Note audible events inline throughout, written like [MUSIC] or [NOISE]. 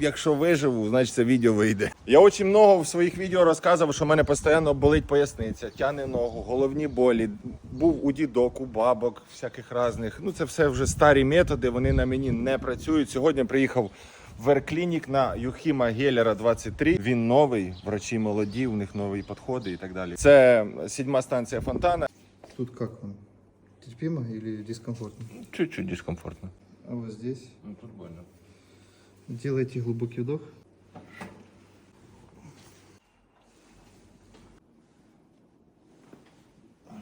Якщо виживу, значить це відео вийде. Я дуже много в своїх відео розказував, що в мене постійно болить поясниця, тяне ногу, головні болі. Був у дідок, у бабок, всяких різних. Ну це все вже старі методи, вони на мені не працюють. Сьогодні приїхав в на Юхіма Геллера 23. Він новий, врачі молоді, у них нові підходи і так далі. Це сідьма станція фонтана. Тут как вам? Терпимо или дискомфортно? Чуть-чуть дискомфортно. А вот здесь Ну тут больно. Делайте глубокий вдох.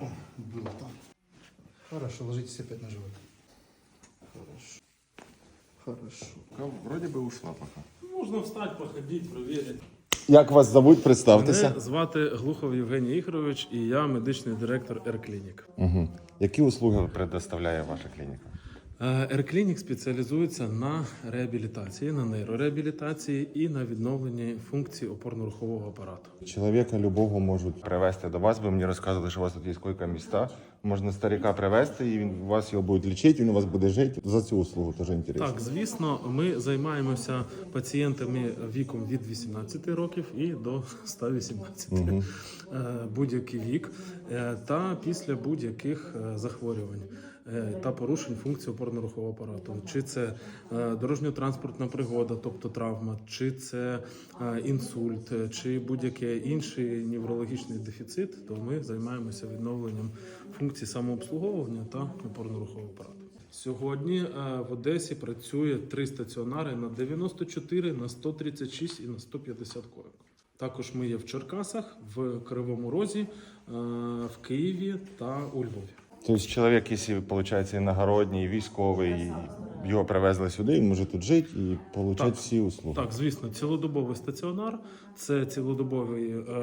О, было там. Хорошо, ложитесь опять на живот. Хорошо. Хорошо. Вроді би ушла поки. Можна встати, походити, провірити. Як вас зовуть? Представтеся. Мене звати Глухов Євгеній Ігорович і я медичний директор Ерклінік. Угу. Які услуги предоставляє ваша клініка? Ерклінік спеціалізується на реабілітації, на нейрореабілітації і на відновленні функцій опорно-рухового апарату. Чоловіка любого можуть привезти до вас. Ви мені розказували, що у вас тут є койка міста. Можна старика привезти, і він вас його буде лічити, він у вас буде жити. За цю услугу теж інтересно. Так, звісно, ми займаємося пацієнтами віком від 18 років і до 118 Е, будь-який вік, е, та після будь-яких е, захворювань. Е, Та порушень функції опорно-рухового апарату, чи це е, дорожньо-транспортна пригода, тобто травма, чи це е, інсульт, чи будь-який інший неврологічний дефіцит, то ми займаємося відновленням функцій самообслуговування та опорно-рухового апарату. Сьогодні в Одесі працює три стаціонари на 94, на 136 і на 150 койок. Також ми є в Черкасах, в Кривому Розі, в Києві та у Львові. Тобто чоловік, якщо виходить іногородній, військовий, і його привезли сюди, він може тут жити і отримати Так. всі услуги. Так, звісно, цілодобовий стаціонар, це цілодобові е,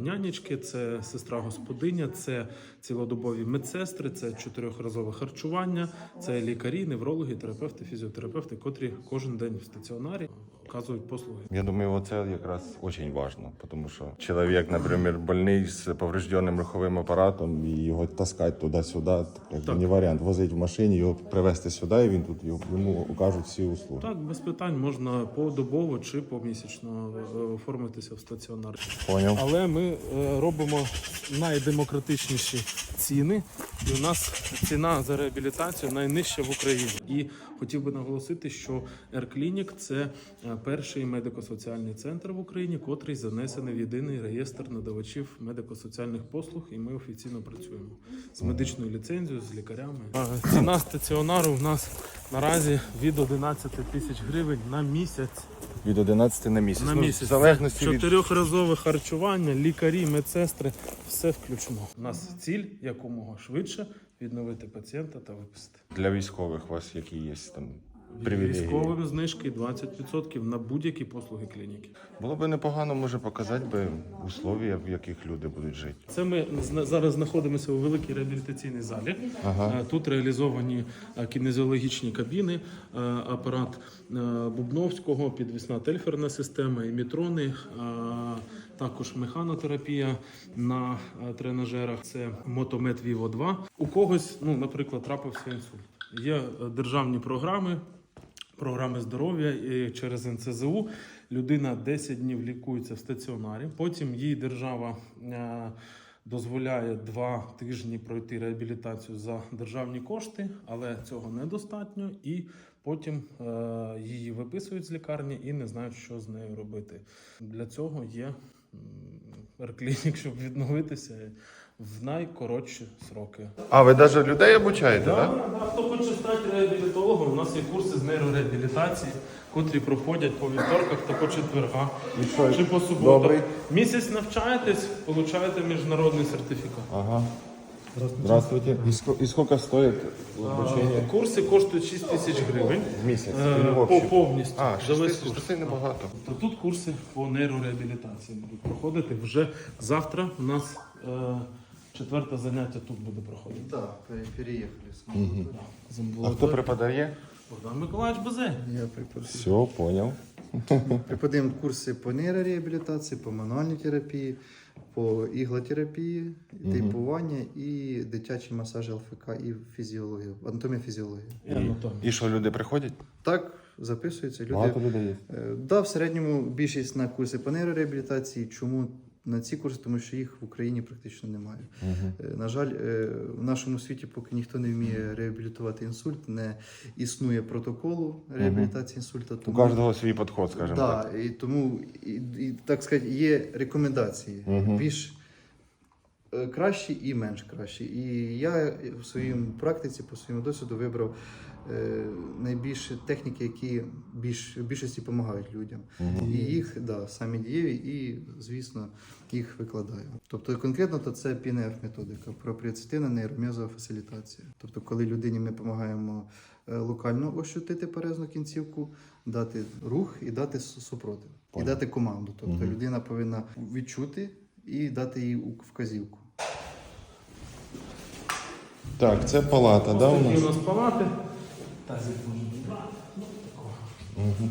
нянечки, це сестра господиня, це цілодобові медсестри, це чотирьохразове харчування, це лікарі, неврологи, терапевти, фізіотерапевти, котрі кожен день в стаціонарі оказують послуги. Я думаю, оце якраз дуже важливо, тому що чоловік, наприклад, больний з поврежденим руховим апаратом, і його таскати туди-сюди, так, якби не варіант. Возити в машині, його привезти сюди, і він тут йому окажуть всі услуги. Так, без питань можна подобово чи помісячно е, оформитися в стаціонар. Поняв? Але ми е, робимо найдемократичніші ціни, і у нас ціна за реабілітацію найнижча в Україні. І хотів би наголосити, що Ерклінік це е, перший медико-соціальний центр в Україні, котрий занесений в єдиний реєстр надавачів медико-соціальних послуг, і ми офіційно працюємо з медичною ліцензією, з лікарями. Ціна стаціонару в нас наразі від 11 тисяч гривень на місяць. Від 11 на місяць. На Ну, В залежності від чотирьохразове харчування, лікарі, медсестри, все включено. У нас ціль якомога швидше відновити пацієнта та випустити. для військових у вас які є там привілегії. Військовим знижки 20% на будь-які послуги клініки. Було б непогано, може, показати би условия, в яких люди будуть жити. Це ми зараз знаходимося у великій реабілітаційній залі. Е, Тут реалізовані е, кінезіологічні кабіни, е, апарат Бубновського, підвісна тельферна система, емітрони, також механотерапія на тренажерах. Це мотомет Vivo 2. У когось, ну, наприклад, трапився інсульт. Є державні програми, програми здоров'я через НЦЗУ. Людина 10 днів лікується в стаціонарі. Потім їй держава е, дозволяє два тижні пройти реабілітацію за державні кошти, але цього недостатньо. І потім е, її виписують з лікарні і не знають, що з нею робити. Для цього є м, щоб відновитися в найкоротші сроки. А ви навіть людей обучаєте, Да, так? да, Хто хоче стати реабілітологом, у нас є курси з нейрореабілітації, котрі проходять по вівторках та по четвергах чи по суботах. Добрий. Місяць навчаєтесь, получаєте міжнародний сертифікат. Ага. Здравствуйте. І, ско- і скільки стоїть обучення? Е, Курси коштують 6 тисяч гривень. В місяць? Е, в по общем? повністю. А, за 6 весь тисяч, це небагато. То тут курси по нейрореабілітації будуть проходити. Вже завтра у нас е, четверте заняття тут буде проходити. Да, пе- переехали. с З А амбулаторії. хто преподає? Богдан Миколаївич Безе. Я преподаю. Все, понял. [LAUGHS] Преподаємо курси по нейрореабілітації, по мануальній терапії, по іглотерапії, тейпування і дитячий масаж ЛФК і фізіологію, анатомія фізіології. І анатомія. І що люди приходять? Так, записуються. Люди, Багато людей є. Е, Да, в середньому більшість на курси по нейрореабілітації. Чому на ці курси? Тому що їх в Україні практично немає. Е, На жаль, е, в нашому світі, поки ніхто не вміє реабілітувати інсульт, не існує протоколу реабілітації інсульта. У кожного свій підход, скажімо так. і тому і, і, так сказати, є рекомендації Мгм. більш кращі і менш кращі. І я в своїй практиці, по своєму досвіду, вибрав е, найбільше техніки, які більш, в більшості допомагають людям. І їх да, самі дієві, і, звісно, їх викладаю. Тобто, конкретно то це PNF методика, пропріоцитивна нейром'язова фасилітація. Тобто, коли людині ми допомагаємо е, локально ощутити перезну кінцівку, дати рух і дати су- супротив, і дати команду. Тобто людина повинна відчути і дати їй вказівку. Так, це палата, да, у нас? у нас палати. Тазик може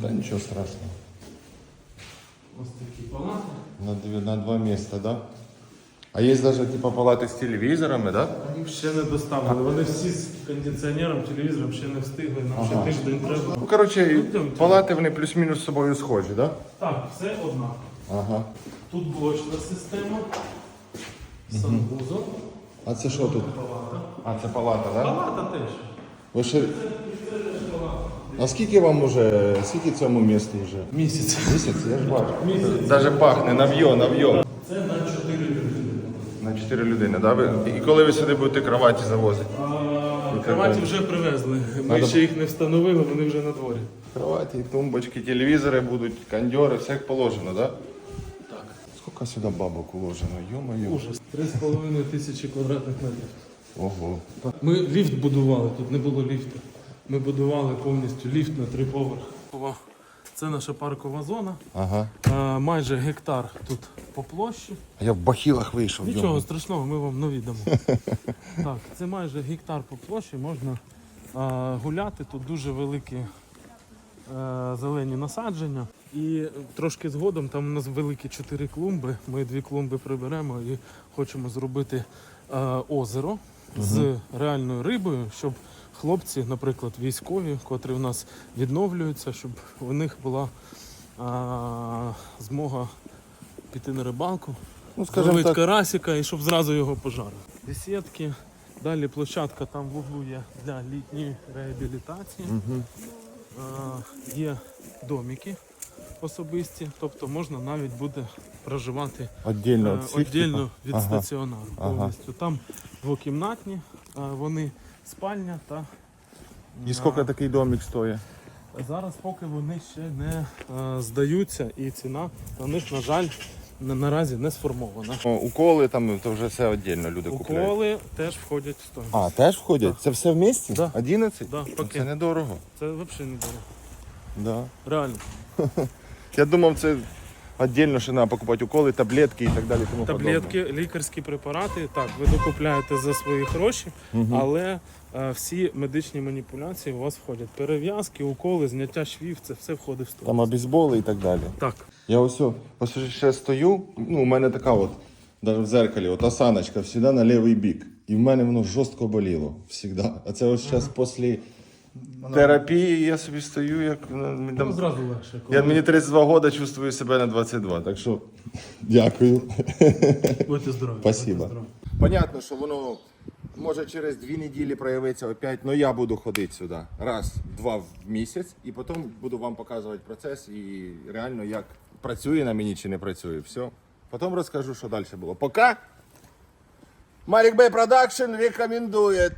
Та нічого страшного. Ось такі палати. На, дві, на два місця, да? А є навіть типу, палати з телевізорами, да? Їх ще не доставили. Вони всі з кондиціонером, телевізором ще не встигли. Нам Ага. ще тиждень треба. Ну, коротше, палати вони плюс-мінус з собою схожі, да? Так, все одна. Ага. Тут блочна система. Санвузол. А це що тут? Палата. А, це палата, да? Палата теж. Ви ще... А скільки вам уже, скільки цьому місту вже? Місяць. Місяць, я ж бачу. Місяць. Даже пахне, нав'йо, нав'йо. Це на 4 людини. На 4 людини, да? Ви... І коли ви сюди будете кроваті завозити? А, Кроваті вже привезли. Ми Надо- ще їх не встановили, вони вже на дворі. Кроваті, тумбочки, телевізори будуть, кондьори, все як положено, да? Так. Скільки сюди бабок уложено, йо-моє. Ужас. 3,5 тисячі квадратних метрів. Ого. Ми ліфт будували, тут не було ліфту. Ми будували повністю ліфт на три поверхи. Це наша паркова зона. Ага. А, майже гектар тут по площі. А я в бахілах вийшов. Нічого страшного, ми вам навідамо. [LAUGHS] так, це майже гектар по площі, можна а, гуляти. Тут дуже великі е, зелені насадження. І трошки згодом там у нас великі чотири клумби. Ми дві клумби приберемо і хочемо зробити е, озеро з реальною рибою, щоб хлопці, наприклад, військові, котрі в нас відновлюються, щоб у них була а, змога піти на рибалку, Ну, зловити так, карасика і щоб зразу його пожарити. Бесідки. Далі площадка там в углу є для літньої реабілітації. Мгм. Е, є домики особисті, тобто можна навіть буде проживати Отдельно е, віддільно типу? від Ага. стаціонару Ага. Там двокімнатні, е, вони спальня та І скільки такий домик стоїть? Зараз поки вони ще не здаються, і ціна на них, на жаль, на, наразі не сформована. О, уколи там, то вже все віддільно люди купляють. Уколи теж входять в стоїмость. А, теж входять? Це все в місті? Да. 11? Да, Ну, пакет. Це недорого. Це взагалі не дорого. Да. Реально. [LAUGHS] Я думав, це віддільно, що треба покупати уколи, таблетки і так далі. Тому. Таблетки, лікарські препарати, так, ви докупляєте за свої гроші, але е, всі медичні маніпуляції у вас входять. Перев'язки, уколи, зняття швів, це все входить в Там обізболи і так далі. Так. Я ось о, ось ще стою, ну, у мене така от, навіть в зеркалі, от осаночка завжди на лівий бік. І в мене воно жорстко боліло. Завжди. А це ось зараз після терапії я собі стою, як ну, Ну, там- зразу легше. коли я мені 32 роки чувствую себе на 22. Так що дякую. Будьте здорові. Спасибо. будьте здорові. Понятно, що воно може через дві неділі проявиться опять, але я буду ходити сюди раз, два в місяць, і потім буду вам показувати процес і реально як працює на мені чи не працює. Все. Потім розкажу, що далі було. Пока. Марік Бей Продакшн рекомендує.